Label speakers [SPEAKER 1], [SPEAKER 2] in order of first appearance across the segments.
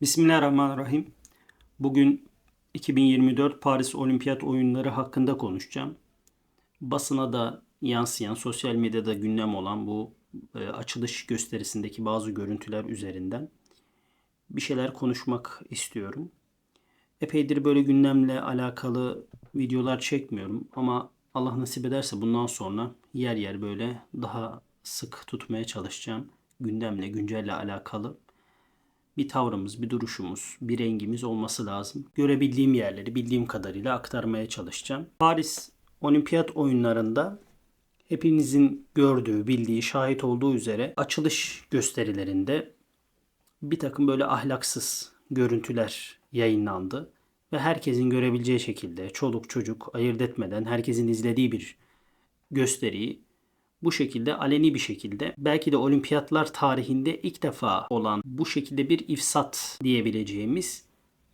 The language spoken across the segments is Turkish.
[SPEAKER 1] Bismillahirrahmanirrahim. Bugün 2024 Paris Olimpiyat Oyunları hakkında konuşacağım. Basına da yansıyan, sosyal medyada gündem olan bu e, açılış gösterisindeki bazı görüntüler üzerinden bir şeyler konuşmak istiyorum. Epeydir böyle gündemle alakalı videolar çekmiyorum ama Allah nasip ederse bundan sonra yer yer böyle daha sık tutmaya çalışacağım. Gündemle, güncelle alakalı bir tavrımız, bir duruşumuz, bir rengimiz olması lazım. Görebildiğim yerleri bildiğim kadarıyla aktarmaya çalışacağım. Paris Olimpiyat oyunlarında hepinizin gördüğü, bildiği, şahit olduğu üzere açılış gösterilerinde bir takım böyle ahlaksız görüntüler yayınlandı ve herkesin görebileceği şekilde çoluk çocuk ayırt etmeden herkesin izlediği bir gösteriyi bu şekilde aleni bir şekilde belki de olimpiyatlar tarihinde ilk defa olan bu şekilde bir ifsat diyebileceğimiz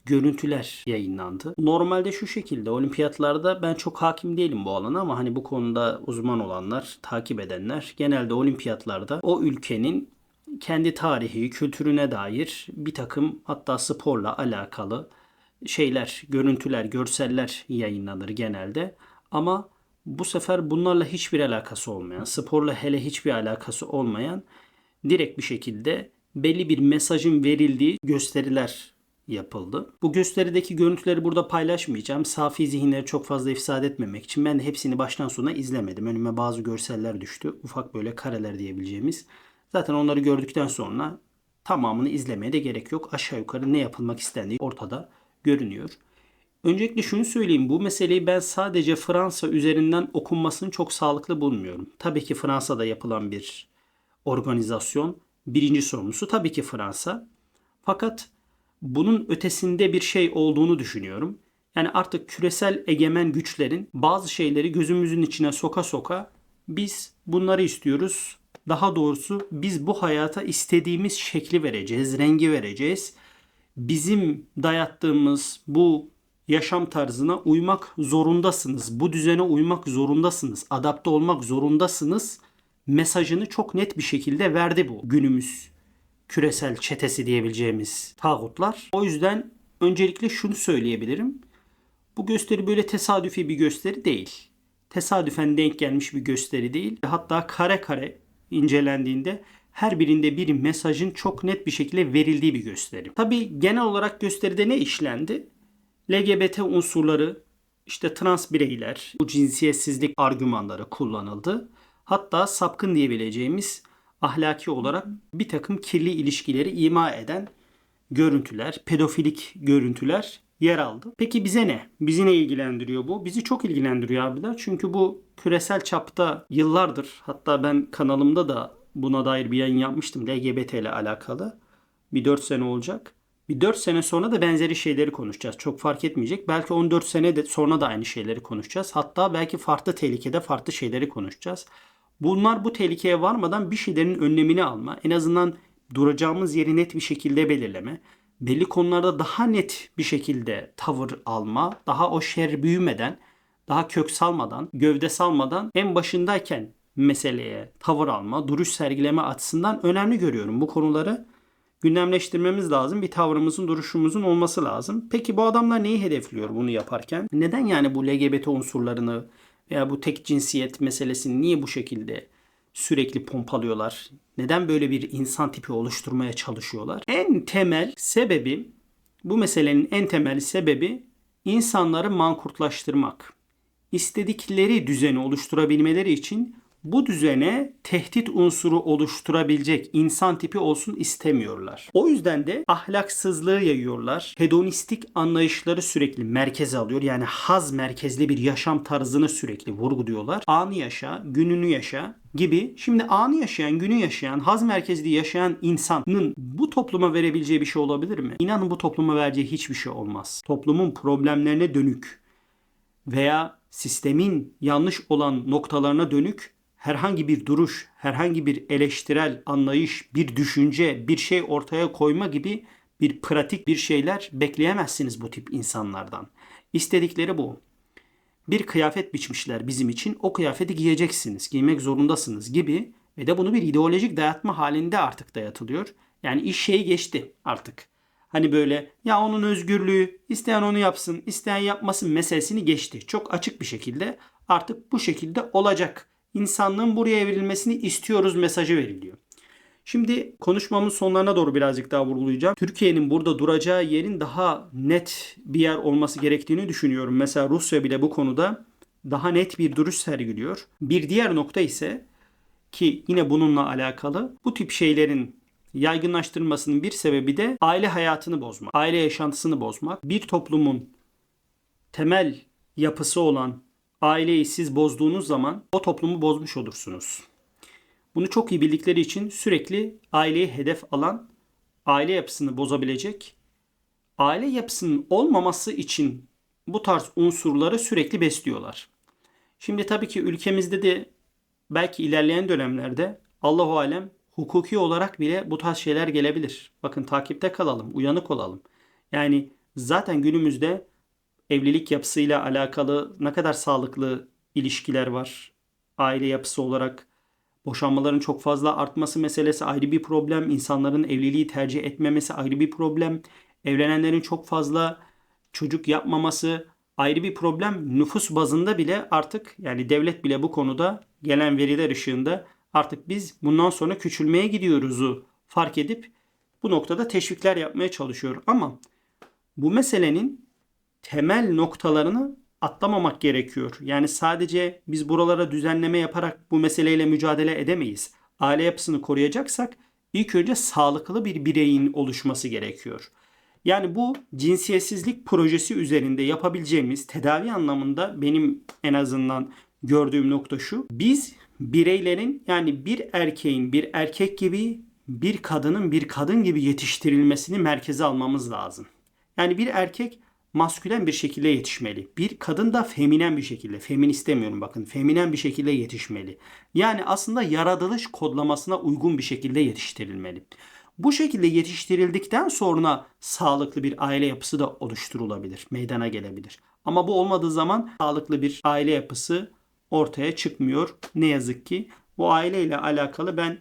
[SPEAKER 1] görüntüler yayınlandı. Normalde şu şekilde olimpiyatlarda ben çok hakim değilim bu alana ama hani bu konuda uzman olanlar, takip edenler genelde olimpiyatlarda o ülkenin kendi tarihi, kültürüne dair bir takım hatta sporla alakalı şeyler, görüntüler, görseller yayınlanır genelde. Ama bu sefer bunlarla hiçbir alakası olmayan, sporla hele hiçbir alakası olmayan direkt bir şekilde belli bir mesajın verildiği gösteriler yapıldı. Bu gösterideki görüntüleri burada paylaşmayacağım. Safi zihinleri çok fazla ifsad etmemek için ben de hepsini baştan sona izlemedim. Önüme bazı görseller düştü. Ufak böyle kareler diyebileceğimiz. Zaten onları gördükten sonra tamamını izlemeye de gerek yok. Aşağı yukarı ne yapılmak istendiği ortada görünüyor. Öncelikle şunu söyleyeyim. Bu meseleyi ben sadece Fransa üzerinden okunmasını çok sağlıklı bulmuyorum. Tabii ki Fransa'da yapılan bir organizasyon. Birinci sorumlusu tabii ki Fransa. Fakat bunun ötesinde bir şey olduğunu düşünüyorum. Yani artık küresel egemen güçlerin bazı şeyleri gözümüzün içine soka soka biz bunları istiyoruz. Daha doğrusu biz bu hayata istediğimiz şekli vereceğiz, rengi vereceğiz. Bizim dayattığımız bu yaşam tarzına uymak zorundasınız. Bu düzene uymak zorundasınız. Adapte olmak zorundasınız. Mesajını çok net bir şekilde verdi bu günümüz küresel çetesi diyebileceğimiz tağutlar. O yüzden öncelikle şunu söyleyebilirim. Bu gösteri böyle tesadüfi bir gösteri değil. Tesadüfen denk gelmiş bir gösteri değil. Hatta kare kare incelendiğinde her birinde bir mesajın çok net bir şekilde verildiği bir gösteri. Tabi genel olarak gösteride ne işlendi? LGBT unsurları, işte trans bireyler, bu cinsiyetsizlik argümanları kullanıldı. Hatta sapkın diyebileceğimiz ahlaki olarak bir takım kirli ilişkileri ima eden görüntüler, pedofilik görüntüler yer aldı. Peki bize ne? Bizi ne ilgilendiriyor bu? Bizi çok ilgilendiriyor abiler. Çünkü bu küresel çapta yıllardır hatta ben kanalımda da buna dair bir yayın yapmıştım LGBT ile alakalı. Bir 4 sene olacak. Bir 4 sene sonra da benzeri şeyleri konuşacağız. Çok fark etmeyecek. Belki 14 sene de sonra da aynı şeyleri konuşacağız. Hatta belki farklı tehlikede farklı şeyleri konuşacağız. Bunlar bu tehlikeye varmadan bir şeylerin önlemini alma, en azından duracağımız yeri net bir şekilde belirleme, belli konularda daha net bir şekilde tavır alma, daha o şer büyümeden, daha kök salmadan, gövde salmadan en başındayken meseleye tavır alma, duruş sergileme açısından önemli görüyorum. Bu konuları gündemleştirmemiz lazım. Bir tavrımızın, duruşumuzun olması lazım. Peki bu adamlar neyi hedefliyor bunu yaparken? Neden yani bu LGBT unsurlarını veya bu tek cinsiyet meselesini niye bu şekilde sürekli pompalıyorlar? Neden böyle bir insan tipi oluşturmaya çalışıyorlar? En temel sebebi bu meselenin en temel sebebi insanları mankurtlaştırmak. İstedikleri düzeni oluşturabilmeleri için bu düzene tehdit unsuru oluşturabilecek insan tipi olsun istemiyorlar. O yüzden de ahlaksızlığı yayıyorlar. Hedonistik anlayışları sürekli merkeze alıyor. Yani haz merkezli bir yaşam tarzını sürekli vurguluyorlar. Anı yaşa, gününü yaşa gibi. Şimdi anı yaşayan, günü yaşayan, haz merkezli yaşayan insanın bu topluma verebileceği bir şey olabilir mi? İnanın bu topluma vereceği hiçbir şey olmaz. Toplumun problemlerine dönük veya sistemin yanlış olan noktalarına dönük herhangi bir duruş, herhangi bir eleştirel anlayış, bir düşünce, bir şey ortaya koyma gibi bir pratik bir şeyler bekleyemezsiniz bu tip insanlardan. İstedikleri bu. Bir kıyafet biçmişler bizim için. O kıyafeti giyeceksiniz, giymek zorundasınız gibi ve de bunu bir ideolojik dayatma halinde artık dayatılıyor. Yani iş şeyi geçti artık. Hani böyle ya onun özgürlüğü, isteyen onu yapsın, isteyen yapmasın meselesini geçti. Çok açık bir şekilde artık bu şekilde olacak. İnsanlığın buraya evrilmesini istiyoruz mesajı veriliyor. Şimdi konuşmamın sonlarına doğru birazcık daha vurgulayacağım. Türkiye'nin burada duracağı yerin daha net bir yer olması gerektiğini düşünüyorum. Mesela Rusya bile bu konuda daha net bir duruş sergiliyor. Bir diğer nokta ise ki yine bununla alakalı bu tip şeylerin yaygınlaştırılmasının bir sebebi de aile hayatını bozmak, aile yaşantısını bozmak. Bir toplumun temel yapısı olan aileyi siz bozduğunuz zaman o toplumu bozmuş olursunuz. Bunu çok iyi bildikleri için sürekli aileyi hedef alan, aile yapısını bozabilecek, aile yapısının olmaması için bu tarz unsurları sürekli besliyorlar. Şimdi tabii ki ülkemizde de belki ilerleyen dönemlerde Allahu alem hukuki olarak bile bu tarz şeyler gelebilir. Bakın takipte kalalım, uyanık olalım. Yani zaten günümüzde evlilik yapısıyla alakalı ne kadar sağlıklı ilişkiler var. Aile yapısı olarak boşanmaların çok fazla artması meselesi ayrı bir problem. İnsanların evliliği tercih etmemesi ayrı bir problem. Evlenenlerin çok fazla çocuk yapmaması ayrı bir problem. Nüfus bazında bile artık yani devlet bile bu konuda gelen veriler ışığında artık biz bundan sonra küçülmeye gidiyoruzu fark edip bu noktada teşvikler yapmaya çalışıyor. Ama bu meselenin temel noktalarını atlamamak gerekiyor. Yani sadece biz buralara düzenleme yaparak bu meseleyle mücadele edemeyiz. Aile yapısını koruyacaksak ilk önce sağlıklı bir bireyin oluşması gerekiyor. Yani bu cinsiyetsizlik projesi üzerinde yapabileceğimiz tedavi anlamında benim en azından gördüğüm nokta şu. Biz bireylerin yani bir erkeğin bir erkek gibi bir kadının bir kadın gibi yetiştirilmesini merkeze almamız lazım. Yani bir erkek maskülen bir şekilde yetişmeli. Bir kadın da feminen bir şekilde, femin istemiyorum bakın, feminen bir şekilde yetişmeli. Yani aslında yaratılış kodlamasına uygun bir şekilde yetiştirilmeli. Bu şekilde yetiştirildikten sonra sağlıklı bir aile yapısı da oluşturulabilir, meydana gelebilir. Ama bu olmadığı zaman sağlıklı bir aile yapısı ortaya çıkmıyor. Ne yazık ki bu aileyle alakalı ben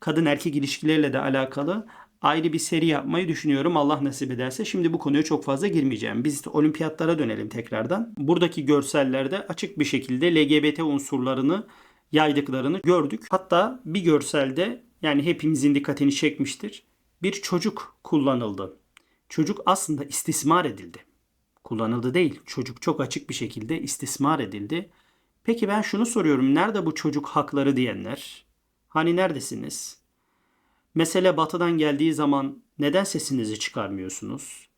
[SPEAKER 1] kadın erkek ilişkileriyle de alakalı ayrı bir seri yapmayı düşünüyorum Allah nasip ederse. Şimdi bu konuya çok fazla girmeyeceğim. Biz olimpiyatlara dönelim tekrardan. Buradaki görsellerde açık bir şekilde LGBT unsurlarını yaydıklarını gördük. Hatta bir görselde yani hepimizin dikkatini çekmiştir. Bir çocuk kullanıldı. Çocuk aslında istismar edildi. Kullanıldı değil. Çocuk çok açık bir şekilde istismar edildi. Peki ben şunu soruyorum. Nerede bu çocuk hakları diyenler? Hani neredesiniz? Mesele batıdan geldiği zaman neden sesinizi çıkarmıyorsunuz?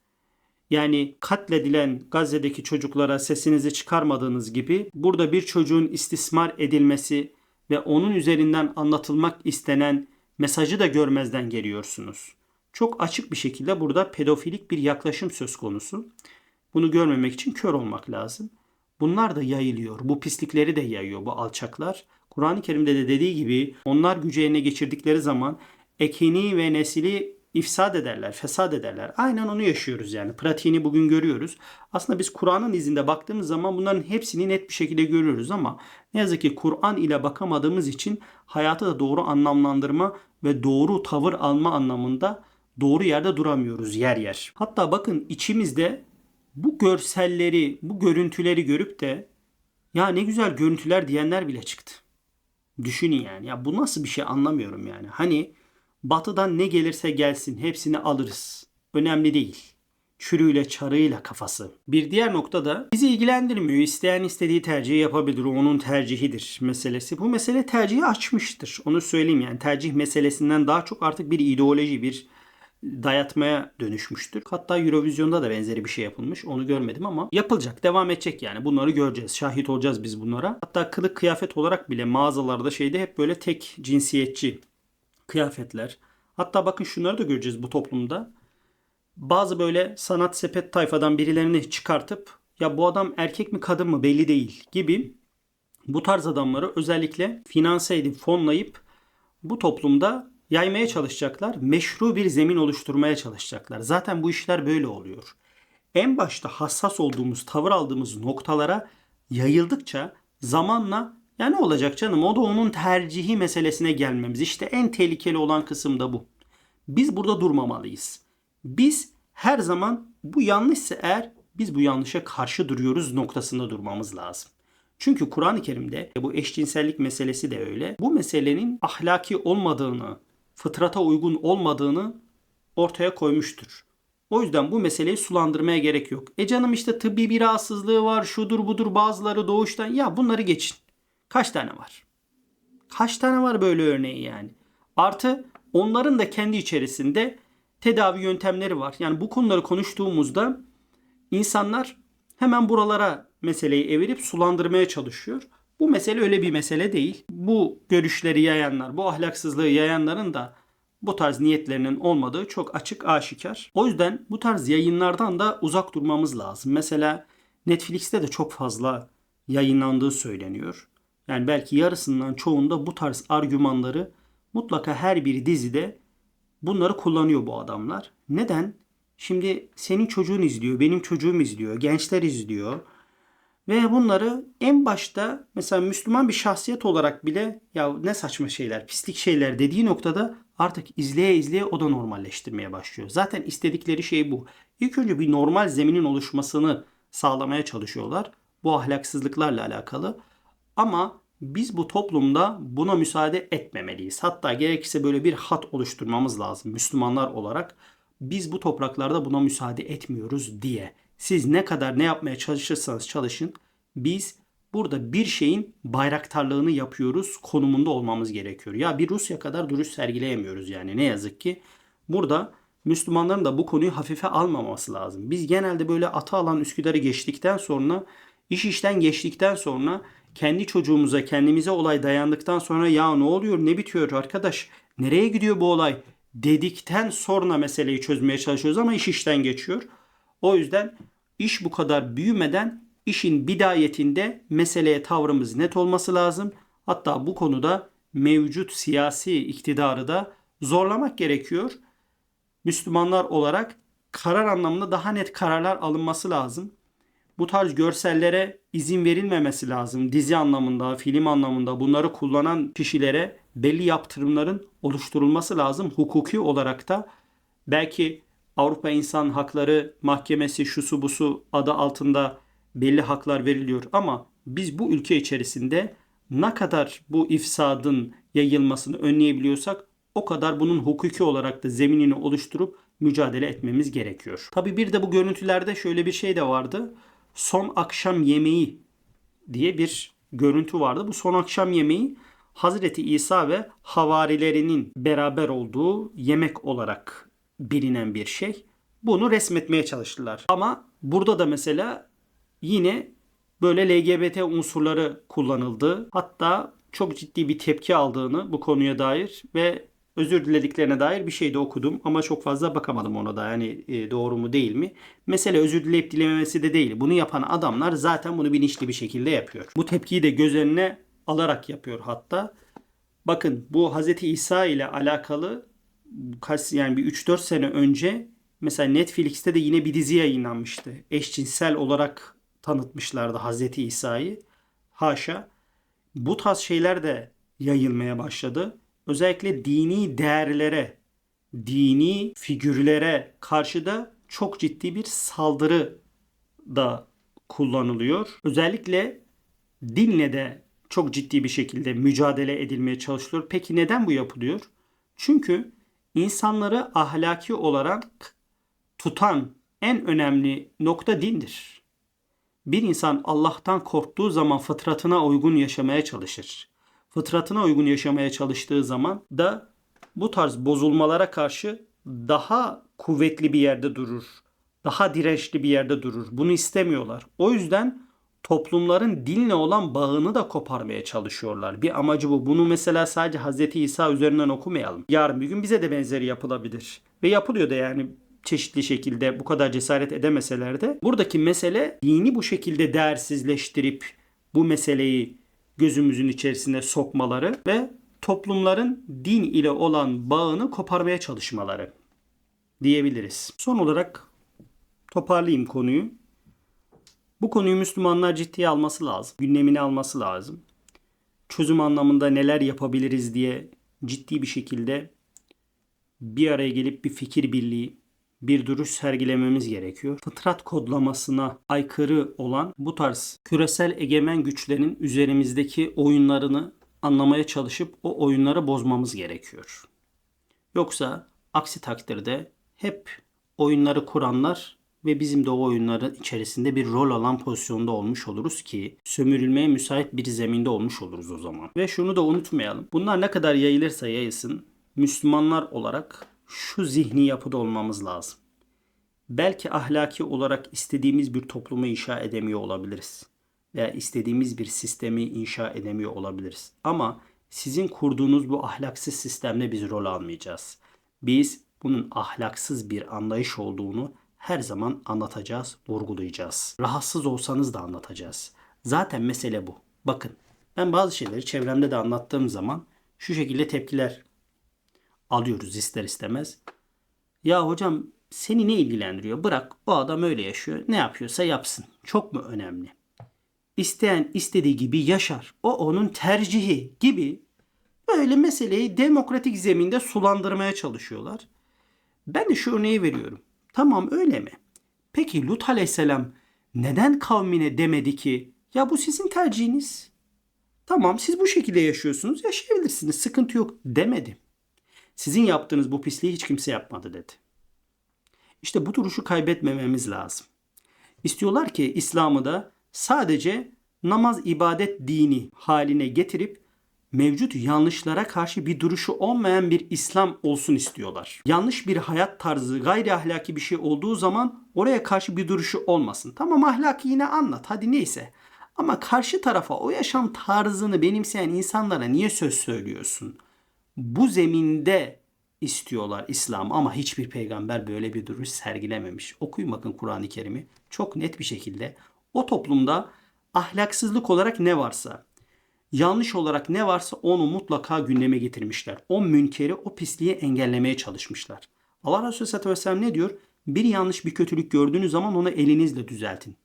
[SPEAKER 1] Yani katledilen Gazze'deki çocuklara sesinizi çıkarmadığınız gibi burada bir çocuğun istismar edilmesi ve onun üzerinden anlatılmak istenen mesajı da görmezden geliyorsunuz. Çok açık bir şekilde burada pedofilik bir yaklaşım söz konusu. Bunu görmemek için kör olmak lazım. Bunlar da yayılıyor. Bu pislikleri de yayıyor bu alçaklar. Kur'an-ı Kerim'de de dediği gibi onlar gücü eline geçirdikleri zaman ekini ve nesili ifsad ederler, fesat ederler. Aynen onu yaşıyoruz yani. Pratiğini bugün görüyoruz. Aslında biz Kur'an'ın izinde baktığımız zaman bunların hepsini net bir şekilde görüyoruz ama ne yazık ki Kur'an ile bakamadığımız için hayatı da doğru anlamlandırma ve doğru tavır alma anlamında doğru yerde duramıyoruz yer yer. Hatta bakın içimizde bu görselleri, bu görüntüleri görüp de ya ne güzel görüntüler diyenler bile çıktı. Düşünün yani. Ya bu nasıl bir şey anlamıyorum yani. Hani batıdan ne gelirse gelsin hepsini alırız. Önemli değil. Çürüyle çarığıyla kafası. Bir diğer nokta da bizi ilgilendirmiyor. İsteyen istediği tercihi yapabilir. O onun tercihidir meselesi. Bu mesele tercihi açmıştır. Onu söyleyeyim yani. Tercih meselesinden daha çok artık bir ideoloji, bir dayatmaya dönüşmüştür. Hatta Eurovision'da da benzeri bir şey yapılmış. Onu görmedim ama yapılacak. Devam edecek yani. Bunları göreceğiz. Şahit olacağız biz bunlara. Hatta kılık kıyafet olarak bile mağazalarda şeyde hep böyle tek cinsiyetçi kıyafetler. Hatta bakın şunları da göreceğiz bu toplumda. Bazı böyle sanat sepet tayfadan birilerini çıkartıp ya bu adam erkek mi kadın mı belli değil gibi bu tarz adamları özellikle finanse edip fonlayıp bu toplumda yaymaya çalışacaklar. Meşru bir zemin oluşturmaya çalışacaklar. Zaten bu işler böyle oluyor. En başta hassas olduğumuz, tavır aldığımız noktalara yayıldıkça zamanla ya ne olacak canım o da onun tercihi meselesine gelmemiz. İşte en tehlikeli olan kısım da bu. Biz burada durmamalıyız. Biz her zaman bu yanlışsa eğer biz bu yanlışa karşı duruyoruz noktasında durmamız lazım. Çünkü Kur'an-ı Kerim'de bu eşcinsellik meselesi de öyle. Bu meselenin ahlaki olmadığını, fıtrata uygun olmadığını ortaya koymuştur. O yüzden bu meseleyi sulandırmaya gerek yok. E canım işte tıbbi bir rahatsızlığı var, şudur budur bazıları doğuştan. Ya bunları geçin. Kaç tane var? Kaç tane var böyle örneği yani? Artı onların da kendi içerisinde tedavi yöntemleri var. Yani bu konuları konuştuğumuzda insanlar hemen buralara meseleyi evirip sulandırmaya çalışıyor. Bu mesele öyle bir mesele değil. Bu görüşleri yayanlar, bu ahlaksızlığı yayanların da bu tarz niyetlerinin olmadığı çok açık aşikar. O yüzden bu tarz yayınlardan da uzak durmamız lazım. Mesela Netflix'te de çok fazla yayınlandığı söyleniyor. Yani belki yarısından çoğunda bu tarz argümanları mutlaka her bir dizide bunları kullanıyor bu adamlar. Neden? Şimdi senin çocuğun izliyor, benim çocuğum izliyor, gençler izliyor. Ve bunları en başta mesela Müslüman bir şahsiyet olarak bile ya ne saçma şeyler, pislik şeyler dediği noktada artık izleye izleye o da normalleştirmeye başlıyor. Zaten istedikleri şey bu. İlk önce bir normal zeminin oluşmasını sağlamaya çalışıyorlar. Bu ahlaksızlıklarla alakalı. Ama biz bu toplumda buna müsaade etmemeliyiz. Hatta gerekirse böyle bir hat oluşturmamız lazım Müslümanlar olarak. Biz bu topraklarda buna müsaade etmiyoruz diye. Siz ne kadar ne yapmaya çalışırsanız çalışın biz burada bir şeyin bayraktarlığını yapıyoruz konumunda olmamız gerekiyor. Ya bir Rusya kadar duruş sergileyemiyoruz yani ne yazık ki. Burada Müslümanların da bu konuyu hafife almaması lazım. Biz genelde böyle ata alan Üsküdar'ı geçtikten sonra iş işten geçtikten sonra kendi çocuğumuza kendimize olay dayandıktan sonra ya ne oluyor ne bitiyor arkadaş nereye gidiyor bu olay dedikten sonra meseleyi çözmeye çalışıyoruz ama iş işten geçiyor. O yüzden iş bu kadar büyümeden işin bidayetinde meseleye tavrımız net olması lazım. Hatta bu konuda mevcut siyasi iktidarı da zorlamak gerekiyor. Müslümanlar olarak karar anlamında daha net kararlar alınması lazım. Bu tarz görsellere izin verilmemesi lazım. Dizi anlamında, film anlamında bunları kullanan kişilere belli yaptırımların oluşturulması lazım. Hukuki olarak da belki Avrupa İnsan Hakları Mahkemesi şusu busu adı altında belli haklar veriliyor ama biz bu ülke içerisinde ne kadar bu ifsadın yayılmasını önleyebiliyorsak o kadar bunun hukuki olarak da zeminini oluşturup mücadele etmemiz gerekiyor. Tabi bir de bu görüntülerde şöyle bir şey de vardı. Son akşam yemeği diye bir görüntü vardı. Bu son akşam yemeği Hazreti İsa ve havarilerinin beraber olduğu yemek olarak bilinen bir şey. Bunu resmetmeye çalıştılar. Ama burada da mesela yine böyle LGBT unsurları kullanıldı. Hatta çok ciddi bir tepki aldığını bu konuya dair ve özür dilediklerine dair bir şey de okudum ama çok fazla bakamadım ona da yani e, doğru mu değil mi? Mesele özür dileyip dilememesi de değil. Bunu yapan adamlar zaten bunu bilinçli bir şekilde yapıyor. Bu tepkiyi de göz önüne alarak yapıyor hatta. Bakın bu Hz. İsa ile alakalı kaç yani bir 3-4 sene önce mesela Netflix'te de yine bir dizi yayınlanmıştı. Eşcinsel olarak tanıtmışlardı Hz. İsa'yı. Haşa. Bu tarz şeyler de yayılmaya başladı. Özellikle dini değerlere, dini figürlere karşı da çok ciddi bir saldırı da kullanılıyor. Özellikle dinle de çok ciddi bir şekilde mücadele edilmeye çalışılıyor. Peki neden bu yapılıyor? Çünkü insanları ahlaki olarak tutan en önemli nokta dindir. Bir insan Allah'tan korktuğu zaman fıtratına uygun yaşamaya çalışır. Fıtratına uygun yaşamaya çalıştığı zaman da bu tarz bozulmalara karşı daha kuvvetli bir yerde durur. Daha dirençli bir yerde durur. Bunu istemiyorlar. O yüzden toplumların dinle olan bağını da koparmaya çalışıyorlar. Bir amacı bu. Bunu mesela sadece Hz. İsa üzerinden okumayalım. Yarın bir gün bize de benzeri yapılabilir. Ve yapılıyor da yani çeşitli şekilde bu kadar cesaret edemeseler de buradaki mesele dini bu şekilde değersizleştirip bu meseleyi gözümüzün içerisine sokmaları ve toplumların din ile olan bağını koparmaya çalışmaları diyebiliriz. Son olarak toparlayayım konuyu. Bu konuyu Müslümanlar ciddiye alması lazım. Gündemine alması lazım. Çözüm anlamında neler yapabiliriz diye ciddi bir şekilde bir araya gelip bir fikir birliği, bir duruş sergilememiz gerekiyor. Fıtrat kodlamasına aykırı olan bu tarz küresel egemen güçlerin üzerimizdeki oyunlarını anlamaya çalışıp o oyunları bozmamız gerekiyor. Yoksa aksi takdirde hep oyunları kuranlar ve bizim de o oyunların içerisinde bir rol alan pozisyonda olmuş oluruz ki sömürülmeye müsait bir zeminde olmuş oluruz o zaman. Ve şunu da unutmayalım. Bunlar ne kadar yayılırsa yayılsın Müslümanlar olarak şu zihni yapıda olmamız lazım. Belki ahlaki olarak istediğimiz bir toplumu inşa edemiyor olabiliriz. Veya istediğimiz bir sistemi inşa edemiyor olabiliriz. Ama sizin kurduğunuz bu ahlaksız sistemde biz rol almayacağız. Biz bunun ahlaksız bir anlayış olduğunu her zaman anlatacağız, vurgulayacağız. Rahatsız olsanız da anlatacağız. Zaten mesele bu. Bakın ben bazı şeyleri çevremde de anlattığım zaman şu şekilde tepkiler alıyoruz ister istemez. Ya hocam seni ne ilgilendiriyor? Bırak o adam öyle yaşıyor. Ne yapıyorsa yapsın. Çok mu önemli? İsteyen istediği gibi yaşar. O onun tercihi gibi böyle meseleyi demokratik zeminde sulandırmaya çalışıyorlar. Ben de şu örneği veriyorum. Tamam öyle mi? Peki Lut aleyhisselam neden kavmine demedi ki ya bu sizin tercihiniz? Tamam siz bu şekilde yaşıyorsunuz yaşayabilirsiniz sıkıntı yok demedi. Sizin yaptığınız bu pisliği hiç kimse yapmadı dedi. İşte bu duruşu kaybetmememiz lazım. İstiyorlar ki İslam'ı da sadece namaz ibadet dini haline getirip mevcut yanlışlara karşı bir duruşu olmayan bir İslam olsun istiyorlar. Yanlış bir hayat tarzı, gayri ahlaki bir şey olduğu zaman oraya karşı bir duruşu olmasın. Tamam ahlaki yine anlat hadi neyse. Ama karşı tarafa o yaşam tarzını benimseyen insanlara niye söz söylüyorsun? Bu zeminde istiyorlar İslam ama hiçbir peygamber böyle bir duruş sergilememiş. Okuyun bakın Kur'an-ı Kerim'i. Çok net bir şekilde o toplumda ahlaksızlık olarak ne varsa, yanlış olarak ne varsa onu mutlaka gündeme getirmişler. O münkeri, o pisliği engellemeye çalışmışlar. Allah Resulü Aleyhisselatü Vesselam ne diyor? Bir yanlış, bir kötülük gördüğünüz zaman onu elinizle düzeltin.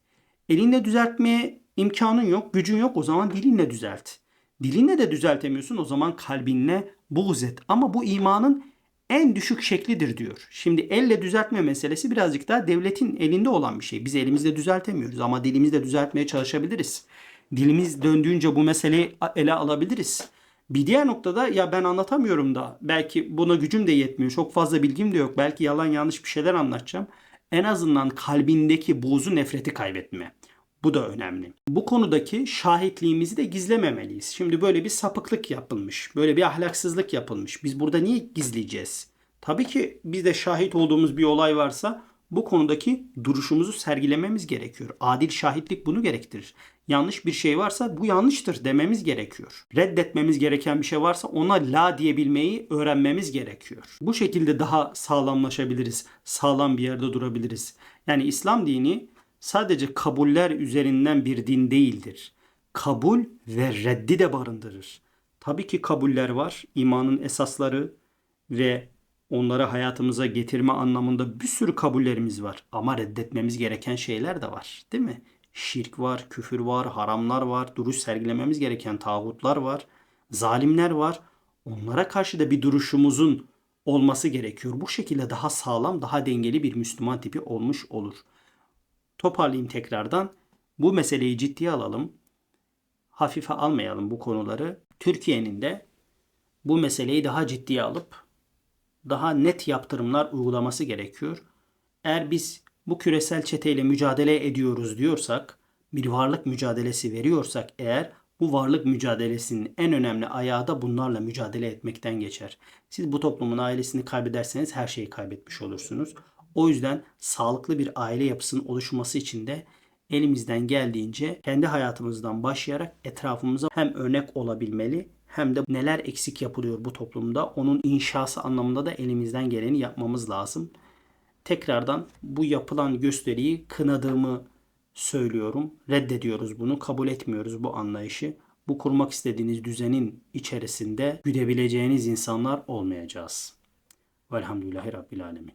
[SPEAKER 1] Elinle düzeltmeye imkanın yok, gücün yok o zaman dilinle düzelt. Dilinle de düzeltemiyorsun o zaman kalbinle buğz et. Ama bu imanın en düşük şeklidir diyor. Şimdi elle düzeltme meselesi birazcık daha devletin elinde olan bir şey. Biz elimizle düzeltemiyoruz ama dilimizle düzeltmeye çalışabiliriz. Dilimiz döndüğünce bu meseleyi ele alabiliriz. Bir diğer noktada ya ben anlatamıyorum da belki buna gücüm de yetmiyor. Çok fazla bilgim de yok. Belki yalan yanlış bir şeyler anlatacağım. En azından kalbindeki buğzu nefreti kaybetme. Bu da önemli. Bu konudaki şahitliğimizi de gizlememeliyiz. Şimdi böyle bir sapıklık yapılmış. Böyle bir ahlaksızlık yapılmış. Biz burada niye gizleyeceğiz? Tabii ki bizde şahit olduğumuz bir olay varsa bu konudaki duruşumuzu sergilememiz gerekiyor. Adil şahitlik bunu gerektirir. Yanlış bir şey varsa bu yanlıştır dememiz gerekiyor. Reddetmemiz gereken bir şey varsa ona la diyebilmeyi öğrenmemiz gerekiyor. Bu şekilde daha sağlamlaşabiliriz. Sağlam bir yerde durabiliriz. Yani İslam dini sadece kabuller üzerinden bir din değildir. Kabul ve reddi de barındırır. Tabii ki kabuller var. İmanın esasları ve onları hayatımıza getirme anlamında bir sürü kabullerimiz var. Ama reddetmemiz gereken şeyler de var. Değil mi? Şirk var, küfür var, haramlar var, duruş sergilememiz gereken tağutlar var, zalimler var. Onlara karşı da bir duruşumuzun olması gerekiyor. Bu şekilde daha sağlam, daha dengeli bir Müslüman tipi olmuş olur. Toparlayayım tekrardan. Bu meseleyi ciddiye alalım. Hafife almayalım bu konuları. Türkiye'nin de bu meseleyi daha ciddiye alıp daha net yaptırımlar uygulaması gerekiyor. Eğer biz bu küresel çeteyle mücadele ediyoruz diyorsak, bir varlık mücadelesi veriyorsak eğer bu varlık mücadelesinin en önemli ayağı da bunlarla mücadele etmekten geçer. Siz bu toplumun ailesini kaybederseniz her şeyi kaybetmiş olursunuz. O yüzden sağlıklı bir aile yapısının oluşması için de elimizden geldiğince kendi hayatımızdan başlayarak etrafımıza hem örnek olabilmeli hem de neler eksik yapılıyor bu toplumda onun inşası anlamında da elimizden geleni yapmamız lazım. Tekrardan bu yapılan gösteriyi kınadığımı söylüyorum. Reddediyoruz bunu, kabul etmiyoruz bu anlayışı. Bu kurmak istediğiniz düzenin içerisinde güdebileceğiniz insanlar olmayacağız. Velhamdülillahi Rabbil Alemin.